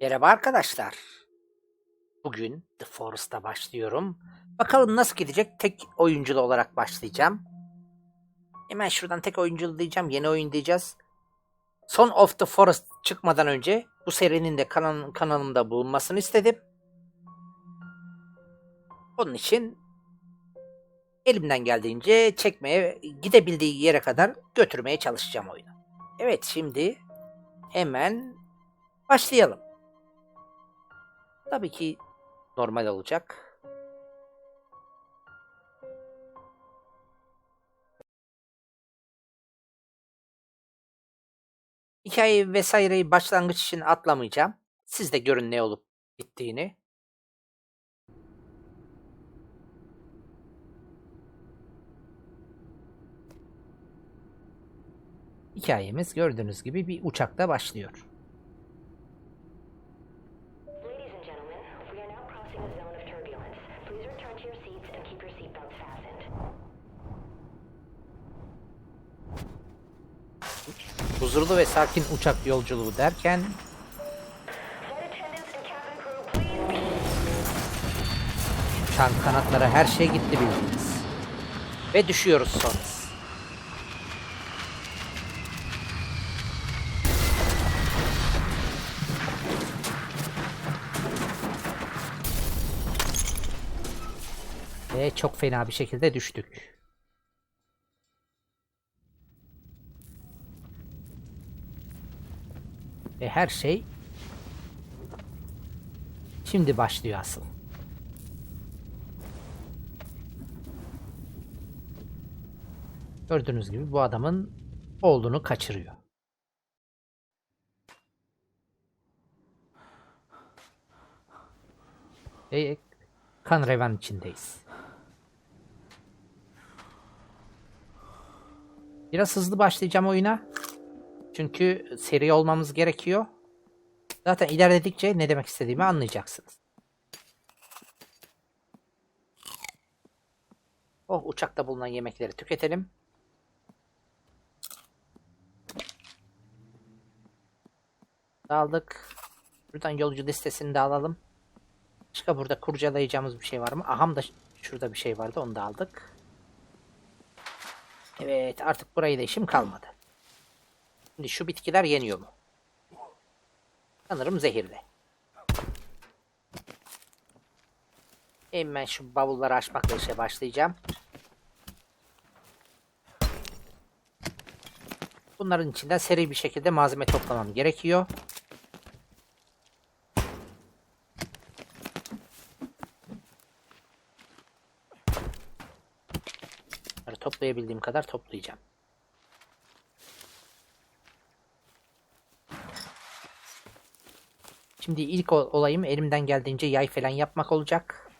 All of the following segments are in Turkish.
Merhaba arkadaşlar. Bugün The Forest'a başlıyorum. Bakalım nasıl gidecek? Tek oyunculu olarak başlayacağım. Hemen şuradan tek oyunculu diyeceğim. Yeni oyun diyeceğiz. Son of the Forest çıkmadan önce bu serinin de kanal, kanalımda bulunmasını istedim. Onun için elimden geldiğince çekmeye, gidebildiği yere kadar götürmeye çalışacağım oyunu. Evet şimdi hemen başlayalım. Tabii ki normal olacak. Hikaye vesaireyi başlangıç için atlamayacağım. Siz de görün ne olup bittiğini. Hikayemiz gördüğünüz gibi bir uçakta başlıyor. Huzurlu ve sakin uçak yolculuğu derken uçağın kanatları her şey gitti bildiğiniz. Ve düşüyoruz sonra. Ve çok fena bir şekilde düştük. Ve her şey şimdi başlıyor asıl. Gördüğünüz gibi bu adamın oğlunu kaçırıyor. Ve kan revan içindeyiz. Biraz hızlı başlayacağım oyuna. Çünkü seri olmamız gerekiyor. Zaten ilerledikçe ne demek istediğimi anlayacaksınız. Oh uçakta bulunan yemekleri tüketelim. Aldık. Buradan yolcu listesini de alalım. Başka burada kurcalayacağımız bir şey var mı? Aham da şurada bir şey vardı onu da aldık. Evet artık burayı da işim kalmadı. Şimdi şu bitkiler yeniyor mu? Sanırım zehirli. Hemen şu bavulları açmakla işe başlayacağım. Bunların içinden seri bir şekilde malzeme toplamam gerekiyor. Bunları toplayabildiğim kadar toplayacağım. Şimdi ilk ol- olayım elimden geldiğince yay falan yapmak olacak.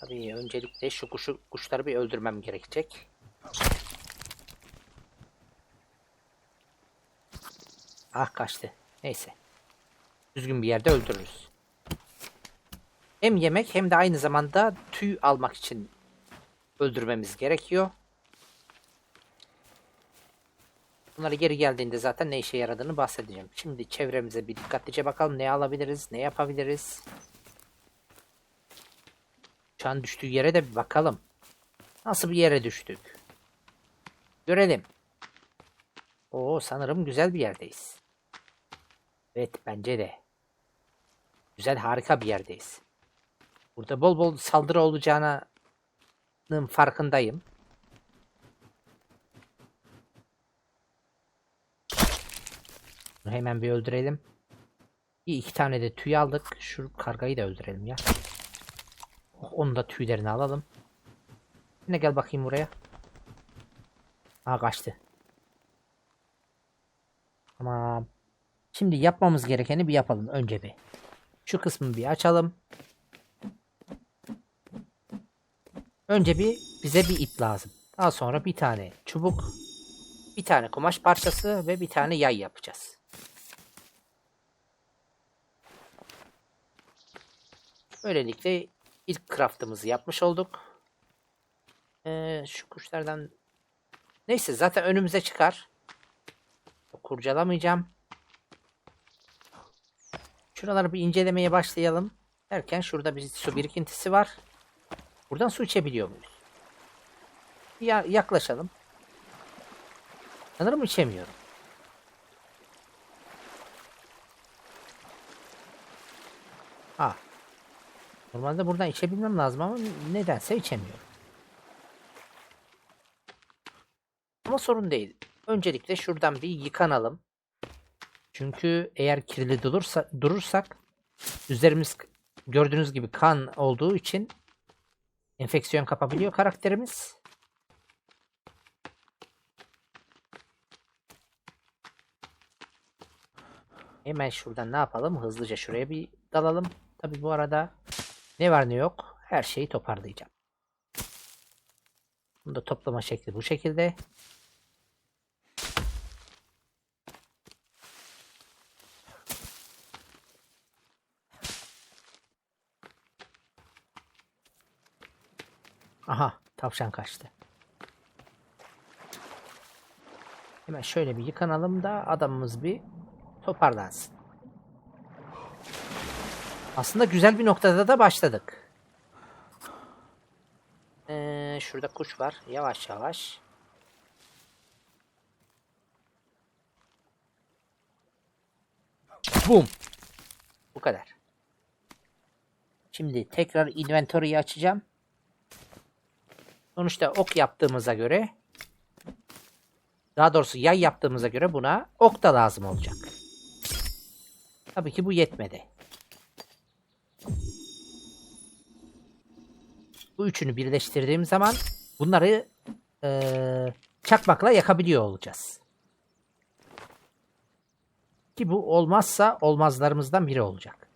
Tabii öncelikle şu kuşu kuşları bir öldürmem gerekecek. Ah kaçtı. Neyse. Düzgün bir yerde öldürürüz. Hem yemek hem de aynı zamanda tüy almak için öldürmemiz gerekiyor. Bunları geri geldiğinde zaten ne işe yaradığını bahsedeceğim. Şimdi çevremize bir dikkatlice bakalım ne alabiliriz, ne yapabiliriz. An düştüğü yere de bir bakalım. Nasıl bir yere düştük? Görelim. Oo sanırım güzel bir yerdeyiz. Evet bence de. Güzel harika bir yerdeyiz. Burada bol bol saldırı olacağının farkındayım. Bunu hemen bir öldürelim. Bir iki tane de tüy aldık. Şu kargayı da öldürelim ya. Oh, Onu da tüylerini alalım. Yine gel bakayım buraya. Aa kaçtı. Tamam. Şimdi yapmamız gerekeni bir yapalım önce bir. Şu kısmı bir açalım. Önce bir bize bir ip lazım. Daha sonra bir tane çubuk, bir tane kumaş parçası ve bir tane yay yapacağız. Böylelikle ilk craftımızı yapmış olduk. Ee, şu kuşlardan neyse zaten önümüze çıkar. Kurcalamayacağım. Şuraları bir incelemeye başlayalım. Derken şurada bir su birikintisi var. Buradan su içebiliyor muyuz? Ya yaklaşalım. Sanırım içemiyorum. Normalde buradan içebilmem lazım ama nedense içemiyorum. Ama sorun değil. Öncelikle şuradan bir yıkanalım. Çünkü eğer kirli durursa, durursak üzerimiz gördüğünüz gibi kan olduğu için enfeksiyon kapabiliyor karakterimiz. Hemen şuradan ne yapalım? Hızlıca şuraya bir dalalım. Tabi bu arada ne var ne yok her şeyi toparlayacağım. Bunu da toplama şekli bu şekilde. Aha tavşan kaçtı. Hemen şöyle bir yıkanalım da adamımız bir toparlansın. Aslında güzel bir noktada da başladık. Ee, şurada kuş var. Yavaş yavaş. Boom. Bu kadar. Şimdi tekrar inventory'yi açacağım. Sonuçta ok yaptığımıza göre daha doğrusu yay yaptığımıza göre buna ok da lazım olacak. Tabii ki bu yetmedi. Bu üçünü birleştirdiğim zaman bunları eee, çakmakla yakabiliyor olacağız. Ki bu olmazsa olmazlarımızdan biri olacak.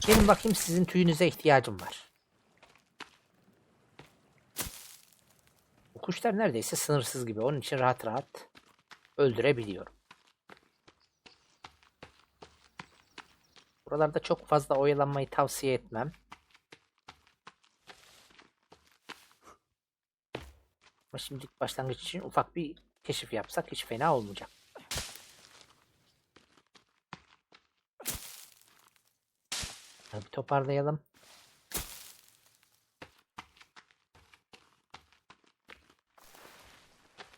Gelin bakayım sizin tüyünüze ihtiyacım var. Bu kuşlar neredeyse sınırsız gibi. Onun için rahat rahat öldürebiliyorum. Buralarda çok fazla oyalanmayı tavsiye etmem. Ama şimdilik başlangıç için ufak bir keşif yapsak hiç fena olmayacak. Bir toparlayalım.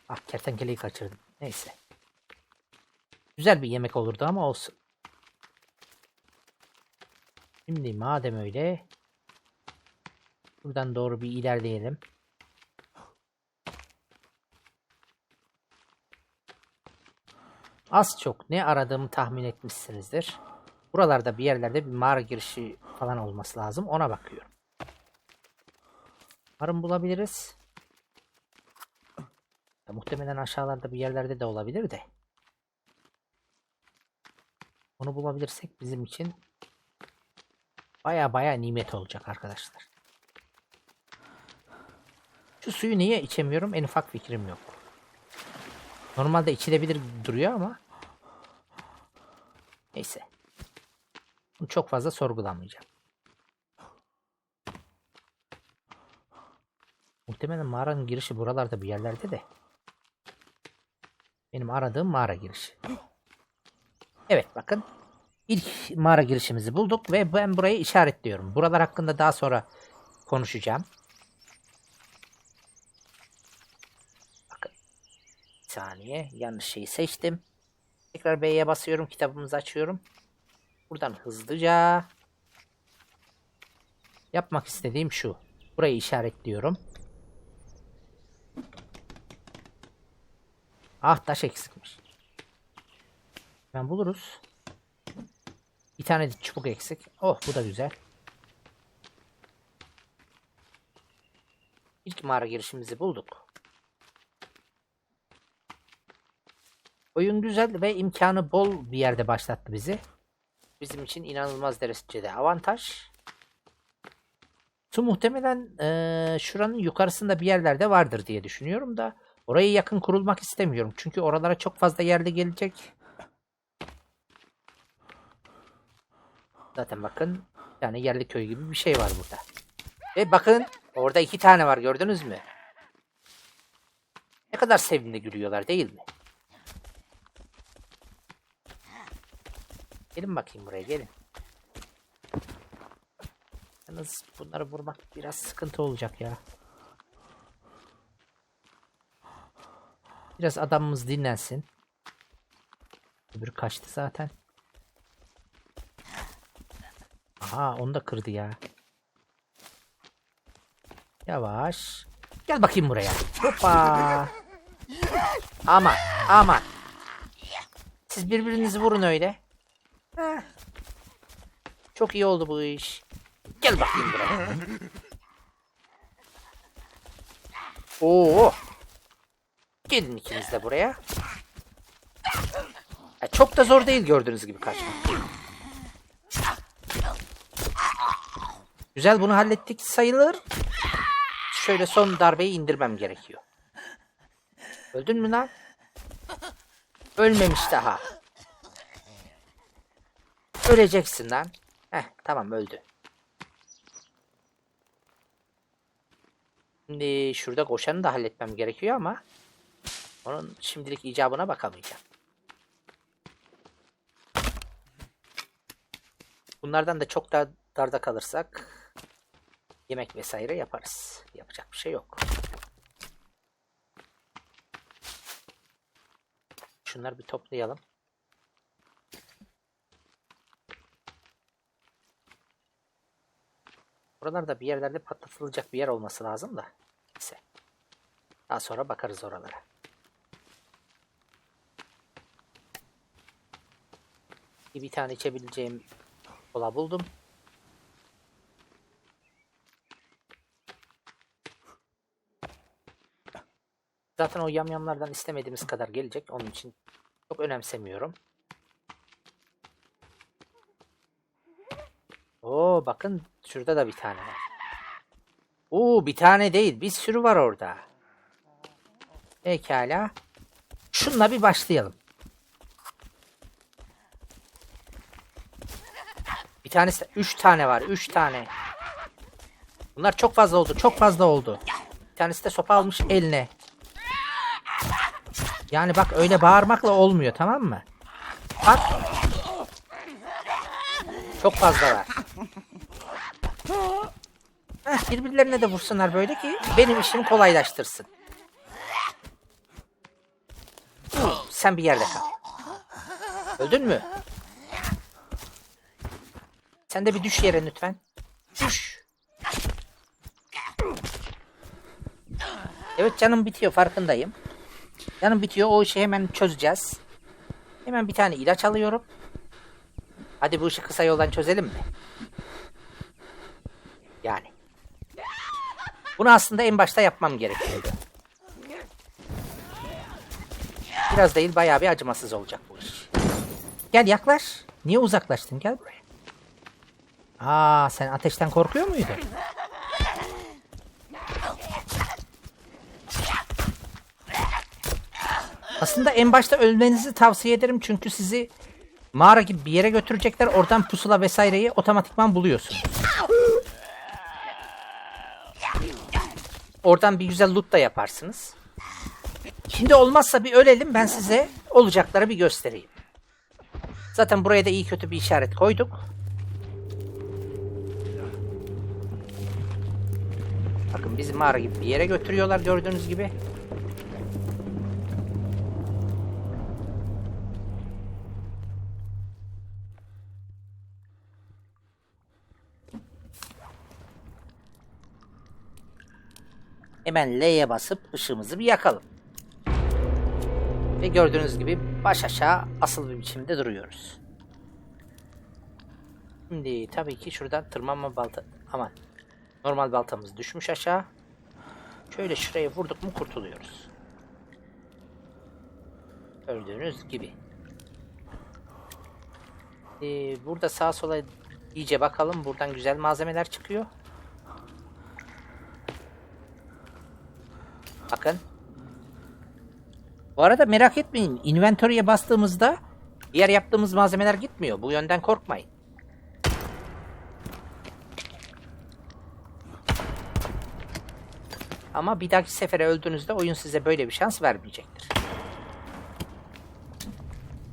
Ah kertenkeleyi kaçırdım. Neyse. Güzel bir yemek olurdu ama olsun. Şimdi madem öyle buradan doğru bir ilerleyelim. Az çok ne aradığımı tahmin etmişsinizdir. Buralarda bir yerlerde bir mağara girişi falan olması lazım. Ona bakıyorum. Umarım bulabiliriz. Ya, muhtemelen aşağılarda bir yerlerde de olabilir de. Onu bulabilirsek bizim için baya baya nimet olacak arkadaşlar. Şu suyu niye içemiyorum en ufak fikrim yok. Normalde içilebilir duruyor ama neyse. Bunu çok fazla sorgulamayacağım. Muhtemelen mağaranın girişi buralarda bir yerlerde de. Benim aradığım mağara girişi. Evet bakın. İlk mağara girişimizi bulduk ve ben burayı işaretliyorum. Buralar hakkında daha sonra konuşacağım. Bakın. Bir saniye. Yanlış şeyi seçtim. Tekrar B'ye basıyorum. Kitabımızı açıyorum. Buradan hızlıca yapmak istediğim şu. Burayı işaretliyorum. Ah taş eksikmiş. Ben buluruz. Bir tane de çubuk eksik. Oh bu da güzel. İlk mağara girişimizi bulduk. Oyun güzel ve imkanı bol bir yerde başlattı bizi. Bizim için inanılmaz derecede avantaj. Su muhtemelen eee, şuranın yukarısında bir yerlerde vardır diye düşünüyorum da oraya yakın kurulmak istemiyorum. Çünkü oralara çok fazla yerli gelecek. Zaten bakın tane yerli köy gibi bir şey var burada. Ve bakın orada iki tane var gördünüz mü? Ne kadar sevimli gülüyorlar değil mi? Gelin bakayım buraya gelin. Yalnız bunları vurmak biraz sıkıntı olacak ya. Biraz adamımız dinlensin. Öbürü kaçtı zaten. Aha onu da kırdı ya. Yavaş. Gel bakayım buraya. Hoppa. Aman aman. Siz birbirinizi vurun öyle. Heh. Çok iyi oldu bu iş. Gel bakayım buraya. Oo. Gelin ikiniz de buraya. Ya çok da zor değil gördüğünüz gibi kaçmak. Güzel bunu hallettik sayılır. Şöyle son darbeyi indirmem gerekiyor. Öldün mü lan? Ölmemiş daha. Öleceksin lan. Heh tamam öldü. Şimdi şurada koşanı da halletmem gerekiyor ama onun şimdilik icabına bakamayacağım. Bunlardan da çok da darda kalırsak yemek vesaire yaparız. Yapacak bir şey yok. Şunları bir toplayalım. Buralarda bir yerlerde patlatılacak bir yer olması lazım da. Neyse. Daha sonra bakarız oralara. Bir, tane içebileceğim kola buldum. Zaten o yamyamlardan istemediğimiz kadar gelecek. Onun için çok önemsemiyorum. Oo bakın şurada da bir tane var. Oo bir tane değil bir sürü var orada. Pekala. Şunla bir başlayalım. Bir tanesi üç tane var. Üç tane. Bunlar çok fazla oldu. Çok fazla oldu. Bir tanesi de sopa almış eline. Yani bak öyle bağırmakla olmuyor tamam mı? Bak. Çok fazla var. Heh, birbirlerine de vursunlar böyle ki benim işimi kolaylaştırsın. Dur, sen bir yerde kal. Öldün mü? Sen de bir düş yere lütfen. Düş. Evet canım bitiyor farkındayım. Canım bitiyor o işi hemen çözeceğiz. Hemen bir tane ilaç alıyorum. Hadi bu işi kısa yoldan çözelim mi? Yani. Bunu aslında en başta yapmam gerekiyordu. Biraz değil bayağı bir acımasız olacak bu iş. Gel yaklaş. Niye uzaklaştın? Gel buraya. Aa sen ateşten korkuyor muydun? Aslında en başta ölmenizi tavsiye ederim çünkü sizi mağara gibi bir yere götürecekler. Oradan pusula vesaireyi otomatikman buluyorsunuz. Oradan bir güzel loot da yaparsınız. Şimdi olmazsa bir ölelim ben size olacakları bir göstereyim. Zaten buraya da iyi kötü bir işaret koyduk. Bakın bizi mağara gibi bir yere götürüyorlar gördüğünüz gibi. Hemen L'ye basıp ışığımızı bir yakalım. Ve gördüğünüz gibi baş aşağı asıl bir biçimde duruyoruz. Şimdi tabii ki şuradan tırmanma balta... Aman. Normal baltamız düşmüş aşağı. Şöyle şuraya vurduk mu kurtuluyoruz. Gördüğünüz gibi. Ee, burada sağa sola iyice bakalım. Buradan güzel malzemeler çıkıyor. Bakın. Bu arada merak etmeyin. Inventory'e bastığımızda diğer yaptığımız malzemeler gitmiyor. Bu yönden korkmayın. Ama bir dahaki sefere öldüğünüzde oyun size böyle bir şans vermeyecektir.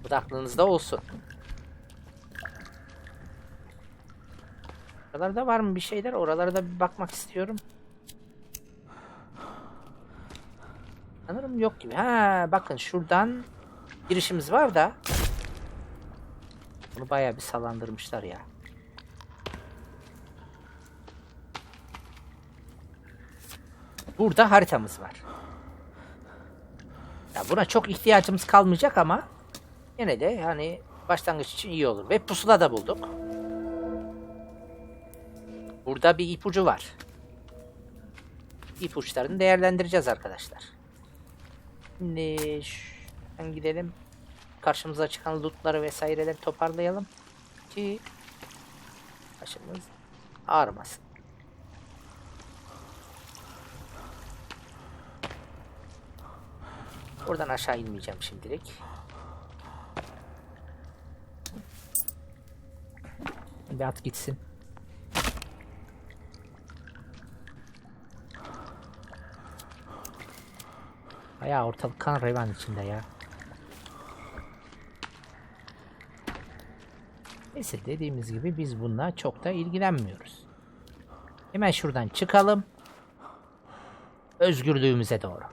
Bu da aklınızda olsun. Oralarda var mı bir şeyler? Oralara da bir bakmak istiyorum. Sanırım yok gibi. Ha bakın şuradan girişimiz var da. Bunu bayağı bir salandırmışlar ya. Burada haritamız var. Ya buna çok ihtiyacımız kalmayacak ama yine de yani başlangıç için iyi olur. Ve pusula da bulduk. Burada bir ipucu var. İpuçlarını değerlendireceğiz arkadaşlar. Şimdi şuradan gidelim. Karşımıza çıkan lootları vesaireleri toparlayalım. Ki başımız ağrımasın. Buradan aşağı inmeyeceğim şimdilik. Bir at gitsin. Bayağı ortalık kan revan içinde ya. Neyse dediğimiz gibi biz bununla çok da ilgilenmiyoruz. Hemen şuradan çıkalım. Özgürlüğümüze doğru.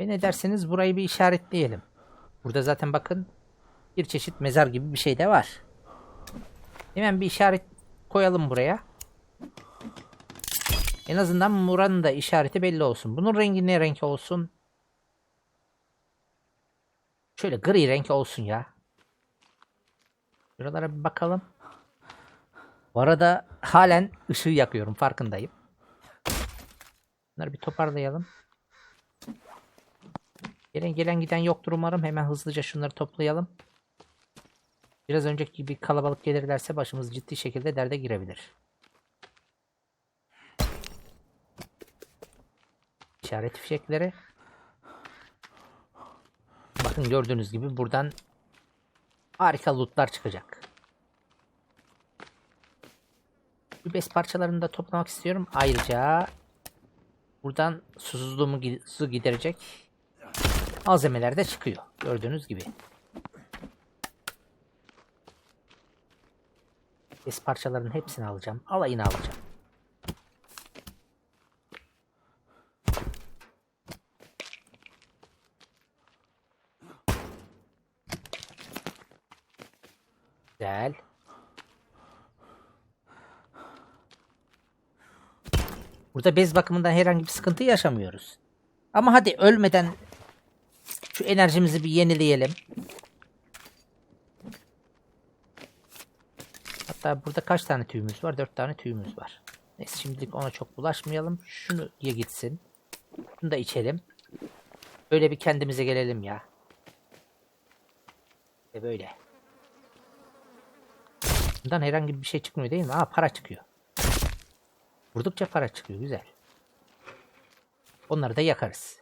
Ve ne derseniz burayı bir işaretleyelim. Burada zaten bakın bir çeşit mezar gibi bir şey de var. Hemen bir işaret koyalım buraya. En azından buranın da işareti belli olsun. Bunun rengi ne renk olsun? Şöyle gri renk olsun ya. Şuralara bir bakalım. Bu arada halen ışığı yakıyorum farkındayım. Bunları bir toparlayalım. Gelen gelen giden yoktur umarım. Hemen hızlıca şunları toplayalım. Biraz önceki gibi kalabalık gelirlerse başımız ciddi şekilde derde girebilir. İşaret fişekleri. Bakın gördüğünüz gibi buradan harika lootlar çıkacak. Bez parçalarını da toplamak istiyorum. Ayrıca buradan susuzluğumu su giderecek malzemeler de çıkıyor. Gördüğünüz gibi. Bez parçalarının hepsini alacağım. Alayını alacağım. Güzel. Burada bez bakımından herhangi bir sıkıntı yaşamıyoruz. Ama hadi ölmeden şu enerjimizi bir yenileyelim. Hatta burada kaç tane tüyümüz var? Dört tane tüyümüz var. Neyse şimdilik ona çok bulaşmayalım. Şunu ye gitsin. Şunu da içelim. Böyle bir kendimize gelelim ya. Ve böyle. Bundan herhangi bir şey çıkmıyor değil mi? Aa para çıkıyor. Vurdukça para çıkıyor. Güzel. Onları da yakarız.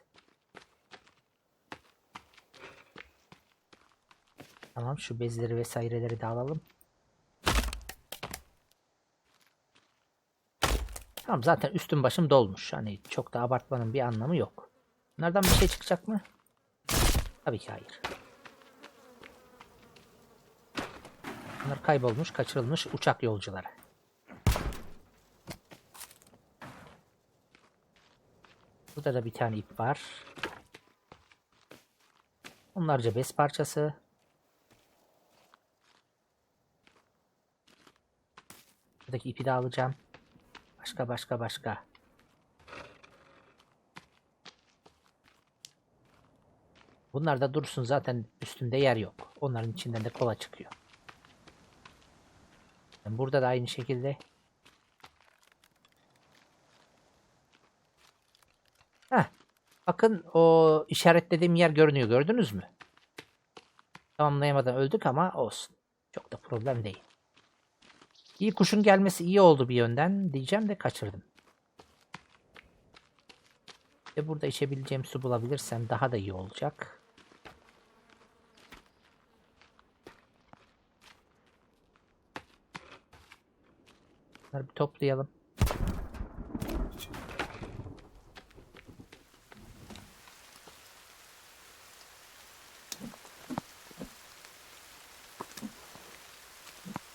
Tamam şu bezleri vesaireleri de alalım. Tamam zaten üstüm başım dolmuş. Hani çok da abartmanın bir anlamı yok. Bunlardan bir şey çıkacak mı? Tabii ki hayır. Bunlar kaybolmuş, kaçırılmış uçak yolcuları. Burada da bir tane ip var. Onlarca bez parçası. Buradaki ipi de alacağım. Başka başka başka. Bunlar da dursun zaten üstünde yer yok. Onların içinden de kola çıkıyor. Yani Burada da aynı şekilde. Heh. Bakın o işaretlediğim yer görünüyor. Gördünüz mü? Tamamlayamadan öldük ama olsun. Çok da problem değil. İyi kuşun gelmesi iyi oldu bir yönden diyeceğim de kaçırdım. Ve burada içebileceğim su bulabilirsem daha da iyi olacak. Bunları bir toplayalım.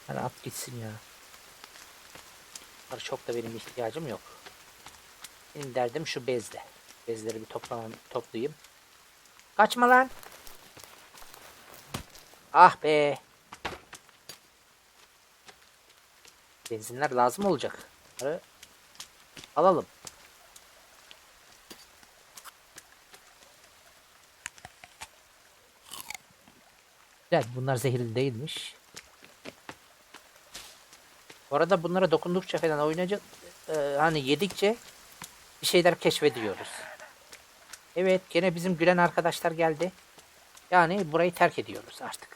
Rahat gitsin ya. Bunlar çok da benim ihtiyacım yok. Benim derdim şu bezle. Bezleri bir toplamam, toplayayım. Kaçma lan. Ah be. Benzinler lazım olacak. Bunları alalım. Güzel. Bunlar zehirli değilmiş. Bu arada bunlara dokundukça falan oynayacak e, hani yedikçe bir şeyler keşfediyoruz. Evet gene bizim gülen arkadaşlar geldi. Yani burayı terk ediyoruz artık.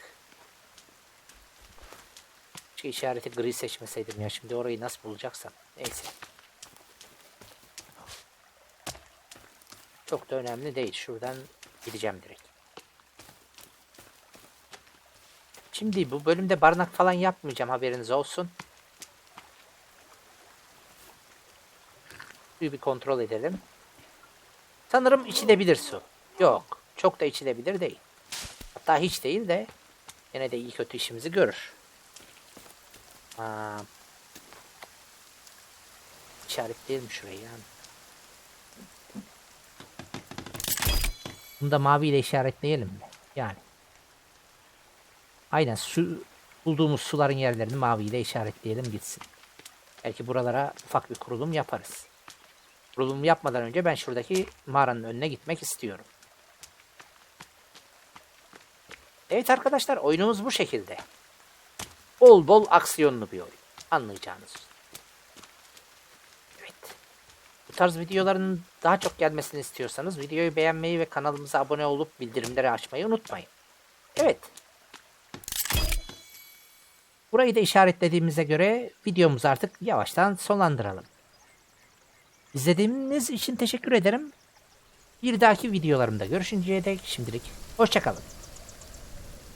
Şu işareti gri seçmeseydim ya şimdi orayı nasıl bulacaksam. Neyse. Çok da önemli değil. Şuradan gideceğim direkt. Şimdi bu bölümde barınak falan yapmayacağım haberiniz olsun. Suyu bir kontrol edelim. Sanırım içilebilir su. Yok. Çok da içilebilir değil. Hatta hiç değil de yine de iyi kötü işimizi görür. Aa, işaretleyelim şurayı yani. Bunu da maviyle işaretleyelim mi? Yani. Aynen su bulduğumuz suların yerlerini maviyle işaretleyelim gitsin. Belki buralara ufak bir kurulum yaparız. Kurulum yapmadan önce ben şuradaki mağaranın önüne gitmek istiyorum. Evet arkadaşlar oyunumuz bu şekilde. Bol bol aksiyonlu bir oyun. Anlayacağınız. Evet. Bu tarz videoların daha çok gelmesini istiyorsanız videoyu beğenmeyi ve kanalımıza abone olup bildirimleri açmayı unutmayın. Evet. Burayı da işaretlediğimize göre videomuzu artık yavaştan sonlandıralım. İzlediğiniz için teşekkür ederim. Bir dahaki videolarımda görüşünceye dek şimdilik hoşçakalın.